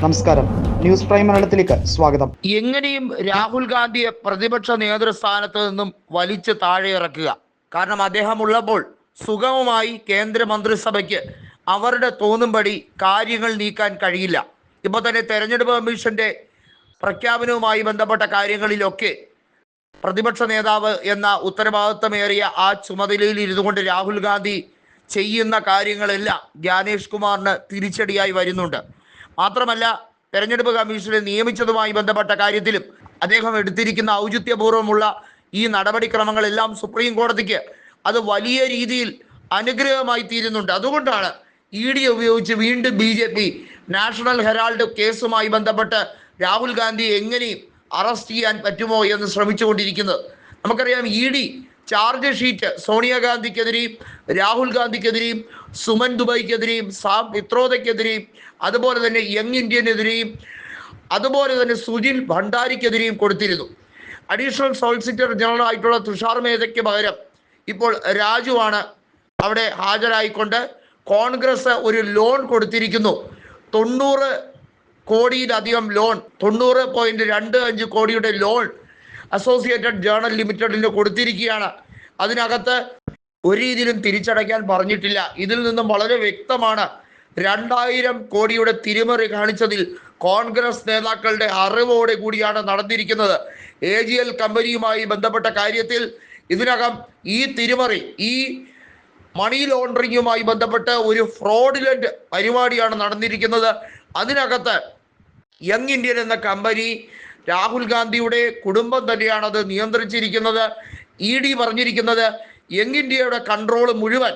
നമസ്കാരം. News prime മലയാളത്തിലേക്ക് സ്വാഗതം. എങ്ങനെയും രാഹുൽ ഗാന്ധിയെ പ്രതിപക്ഷ നേതൃസ്ഥാനത്ത് നിന്നും വലിച്ചു താഴെ ഇറക്കുക. കാരണം അദ്ദേഹം ഉള്ളപ്പോൾ സുഗമമായി കേന്ദ്ര മന്ത്രിസഭയ്ക്ക് അവരുടെ തോന്നുംപടി കാര്യങ്ങൾ നീക്കാൻ കഴിയില്ല. ഇപ്പോൾ തന്നെ തെരഞ്ഞെടുപ്പ് കമ്മീഷന്റെ പ്രഖ്യാപനവുമായി ബന്ധപ്പെട്ട കാര്യങ്ങളിലൊക്കെ പ്രതിപക്ഷ നേതാവ് എന്ന ഉത്തരവാദിത്വമേറിയ ആ ചുമതലയിൽ ഇരുന്നു കൊണ്ട് രാഹുൽ ഗാന്ധി ചെയ്യുന്ന കാര്യങ്ങളെല്ലാം ജ്ഞാനേഷ് കുമാറിന് തിരിച്ചടിയായി വരുന്നുണ്ട്. മാത്രമല്ല തെരഞ്ഞെടുപ്പ് കമ്മീഷനെ നിയമിച്ചതുമായി ബന്ധപ്പെട്ട കാര്യത്തിലും അദ്ദേഹം എടുത്തിരിക്കുന്ന ഔചിത്യപൂർവമുള്ള ഈ നടപടിക്രമങ്ങളെല്ലാം സുപ്രീം കോടതിക്ക് അത് വലിയ രീതിയിൽ അനുഗ്രഹമായി തീരുന്നുണ്ട്. അതുകൊണ്ടാണ് ഇ ഡി ഉപയോഗിച്ച് വീണ്ടും B J P National Herald കേസുമായി ബന്ധപ്പെട്ട് രാഹുൽ ഗാന്ധി എങ്ങനെയും അറസ്റ്റ് ചെയ്യാൻ പറ്റുമോ എന്ന് ശ്രമിച്ചുകൊണ്ടിരിക്കുന്നത്. നമുക്കറിയാം ഇ ഡി ചാർജ് ഷീറ്റ് സോണിയാഗാന്ധിക്കെതിരെയും രാഹുൽ ഗാന്ധിക്കെതിരെയും സുമൻ ദുബൈക്കെതിരെയും സാം പിത്രോദയ്ക്കെതിരെയും അതുപോലെ തന്നെ യങ് ഇന്ത്യനെതിരെയും അതുപോലെ തന്നെ സുജിൽ ഭണ്ഡാരിക്കെതിരെയും കൊടുത്തിരുന്നു. അഡീഷണൽ സോളിസിറ്റർ ജനറൽ ആയിട്ടുള്ള തുഷാർ മേധയ്ക്ക് പകരം ഇപ്പോൾ രാജുവാണ് അവിടെ ഹാജരായിക്കൊണ്ട് കോൺഗ്രസ് ഒരു ലോൺ കൊടുത്തിരിക്കുന്നു. തൊണ്ണൂറ് കോടിയിലധികം ലോൺ തൊണ്ണൂറ് പോയിന്റ് രണ്ട് അഞ്ച് കോടിയുടെ ലോൺ അസോസിയേറ്റഡ് ജേണൽ ലിമിറ്റഡിന് കൊടുത്തിരിക്കുകയാണ്. അതിനകത്ത് ഒരു രീതിയിലും തിരിച്ചടയ്ക്കാൻ പറഞ്ഞിട്ടില്ല. ഇതിൽ നിന്നും വളരെ വ്യക്തമാണ്. രണ്ടായിരം കോടിയുടെ തിരിമറി കാണിച്ചതിൽ കോൺഗ്രസ് നേതാക്കളുടെ അറിവോടെ കൂടിയാണ് നടന്നിരിക്കുന്നത്. എ ജി എൽ കമ്പനിയുമായി ബന്ധപ്പെട്ട കാര്യത്തിൽ ഇതിനകം ഈ തിരിമറി ഈ മണി ലോണ്ടറിങ്ങുമായി ബന്ധപ്പെട്ട് ഒരു ഫ്രോഡിലന്റ് പരിപാടിയാണ് നടന്നിരിക്കുന്നത്. അതിനകത്ത് യങ് ഇന്ത്യൻ എന്ന കമ്പനി രാഹുൽ ഗാന്ധിയുടെ കുടുംബം തന്നെയാണ് അത് നിയന്ത്രിച്ചിരിക്കുന്നത്. ഇ ഡി പറഞ്ഞിരിക്കുന്നത് യങ് ഇന്ത്യയുടെ കൺട്രോൾ മുഴുവൻ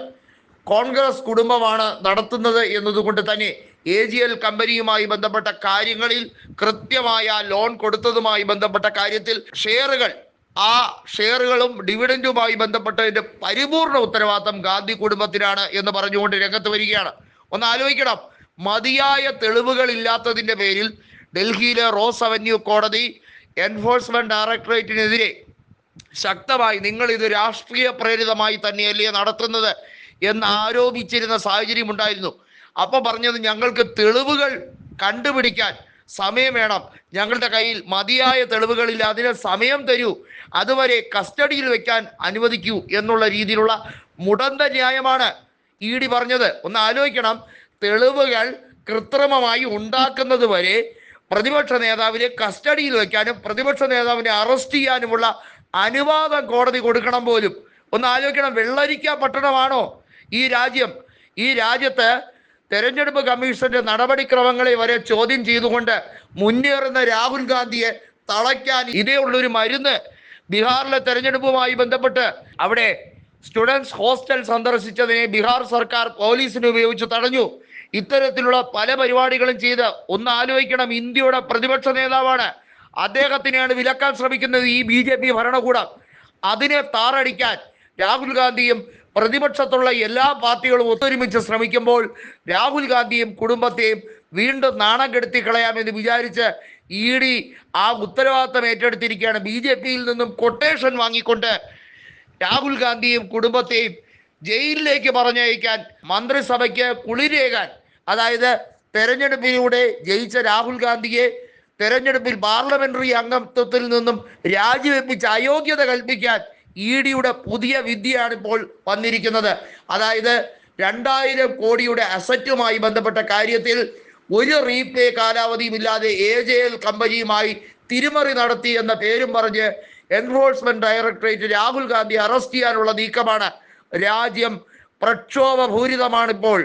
കോൺഗ്രസ് കുടുംബമാണ് നടത്തുന്നത് എന്നതുകൊണ്ട് തന്നെ എ ജി എൽ കമ്പനിയുമായി ബന്ധപ്പെട്ട കാര്യങ്ങളിൽ കൃത്യമായ ലോൺ കൊടുത്തതുമായി ബന്ധപ്പെട്ട കാര്യത്തിൽ ഷെയറുകൾ ആ ഷെയറുകളും ഡിവിഡന്റുമായി ബന്ധപ്പെട്ടതിന്റെ പരിപൂർണ ഉത്തരവാദിത്തം ഗാന്ധി കുടുംബത്തിനാണ് എന്ന് പറഞ്ഞുകൊണ്ട് രംഗത്ത് വരികയാണ്. ഒന്ന് ആലോചിക്കണം മതിയായ തെളിവുകൾ ഇല്ലാത്തതിന്റെ പേരിൽ ഡൽഹിയിലെ റോസ് അവന്യൂ കോടതി എൻഫോഴ്സ്മെന്റ് ഡയറക്ടറേറ്റിനെതിരെ ശക്തമായി നിങ്ങൾ ഇത് രാഷ്ട്രീയ പ്രേരിതമായി തന്നെയല്ലേ നടത്തുന്നത് എന്ന് ആരോപിച്ചിരുന്ന സാഹചര്യം ഉണ്ടായിരുന്നു. അപ്പൊ പറഞ്ഞത് ഞങ്ങൾക്ക് തെളിവുകൾ കണ്ടുപിടിക്കാൻ സമയം വേണം. ഞങ്ങളുടെ കയ്യിൽ മതിയായ തെളിവുകളില്ല. അതിന് സമയം തരൂ. അതുവരെ കസ്റ്റഡിയിൽ വെക്കാൻ അനുവദിക്കൂ എന്നുള്ള രീതിയിലുള്ള മുടന്ത ന്യായമാണ് ഇ ഡി പറഞ്ഞത്. ഒന്ന് ആലോചിക്കണം. തെളിവുകൾ കൃത്രിമമായി ഉണ്ടാക്കുന്നത് വരെ പ്രതിപക്ഷ നേതാവിനെ കസ്റ്റഡിയിൽ വെക്കാനും പ്രതിപക്ഷ നേതാവിനെ അറസ്റ്റ് ചെയ്യാനുമുള്ള അനുവാദം കോടതി കൊടുക്കണം പോലും. ഒന്ന് ആലോചിക്കണം വെള്ളരിക്ക പട്ടണമാണോ ഈ രാജ്യം? ഈ രാജ്യത്ത് തെരഞ്ഞെടുപ്പ് കമ്മീഷന്റെ നടപടിക്രമങ്ങളെ വരെ ചോദ്യം ചെയ്തുകൊണ്ട് മുന്നേറുന്ന രാഹുൽ ഗാന്ധിയെ തളയ്ക്കാൻ ഇതേ ഉള്ളൊരു മരുന്ന് ബീഹാറിലെ തെരഞ്ഞെടുപ്പുമായി ബന്ധപ്പെട്ട് അവിടെ സ്റ്റുഡൻസ് ഹോസ്റ്റൽ സന്ദർശിച്ചതിനെ ബീഹാർ സർക്കാർ പോലീസിനെ ഉപയോഗിച്ച് തടഞ്ഞു. ഇത്തരത്തിലുള്ള പല പരിപാടികളും ചെയ്ത് ഒന്ന് ആലോചിക്കണം ഇന്ത്യയുടെ പ്രതിപക്ഷ നേതാവാണ്. അദ്ദേഹത്തിനെയാണ് വിലക്കാൻ ശ്രമിക്കുന്നത് ഈ ബി ജെ പി ഭരണകൂടം. അതിനെ താറടിക്കാൻ രാഹുൽ ഗാന്ധിയും പ്രതിപക്ഷത്തുള്ള എല്ലാ പാർട്ടികളും ഒത്തൊരുമിച്ച് ശ്രമിക്കുമ്പോൾ രാഹുൽ ഗാന്ധിയും കുടുംബത്തെയും വീണ്ടും നാണം കെടുത്തി കളയാമെന്ന് വിചാരിച്ച് ഇ ഡി ആ ഉത്തരവാദിത്തം ഏറ്റെടുത്തിരിക്കുകയാണ്. ബി ജെ പിയിൽ നിന്നും കൊട്ടേഷൻ വാങ്ങിക്കൊണ്ട് രാഹുൽ ഗാന്ധിയും കുടുംബത്തെയും ജയിലിലേക്ക് പറഞ്ഞയക്കാൻ മന്ത്രിസഭയ്ക്ക് കുളിരേകാൻ അതായത് തെരഞ്ഞെടുപ്പിലൂടെ ജയിച്ച രാഹുൽ ഗാന്ധിയെ തെരഞ്ഞെടുപ്പിൽ പാർലമെന്ററി അംഗത്വത്തിൽ നിന്നും രാജിവെപ്പിച്ച് അയോഗ്യത കൽപ്പിക്കാൻ ഇ ഡിയുടെ പുതിയ വിദ്യയാണ് ഇപ്പോൾ വന്നിരിക്കുന്നത്. അതായത് രണ്ടായിരം കോടിയുടെ അസറ്റുമായി ബന്ധപ്പെട്ട കാര്യത്തിൽ ഒരു റീപേ കാലാവധിയും ഇല്ലാതെ എ ജെ എൽ കമ്പനിയുമായി തിരിമറി നടത്തി എന്ന പേരും പറഞ്ഞ് enforcement directorate Rahul Gandhi arrest ചെയ്യാനുള്ള നീക്കമാണ്. രാജ്യം പ്രക്ഷോഭപൂരിതമാണിപ്പോൾ.